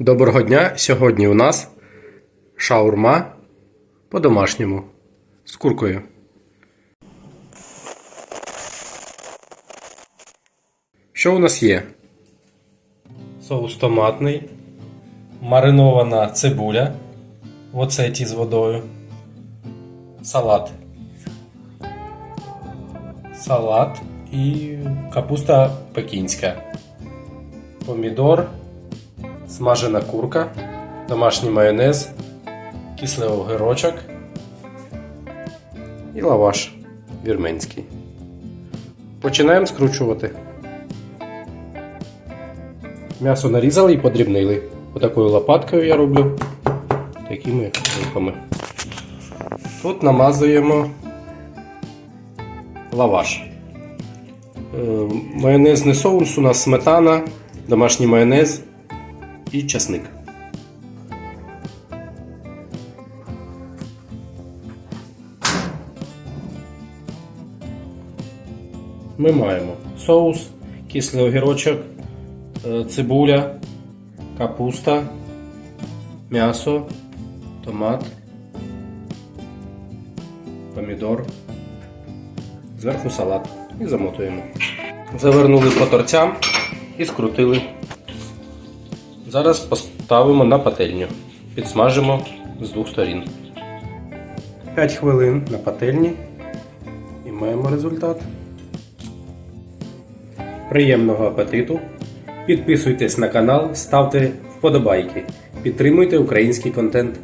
Доброго дня! Сьогодні у нас шаурма по-домашньому з куркою. Що у нас є? Соус томатний, маринована цибуля в оцеті з водою, салат. Салат і капуста пекінська. Помідор, смажена курка, домашній майонез, кислий огірочок і лаваш вірменський. Починаємо скручувати. М'ясо нарізали і подрібнили. Отакою лопаткою я роблю. Такими рухами. Тут намазуємо лаваш. Е, Майонезний соус у нас сметана, домашній майонез і часник. Ми маємо соус, кислий огірочок, е, цибуля, капуста, м'ясо, томат, помідор, зверху салат і замотуємо. Завернули по торцям і скрутили. Зараз поставимо на пательню. Підсмажимо з двох сторін. 5 хвилин на пательні і маємо результат. Приємного апетиту! Підписуйтесь на канал, ставте вподобайки, підтримуйте український контент.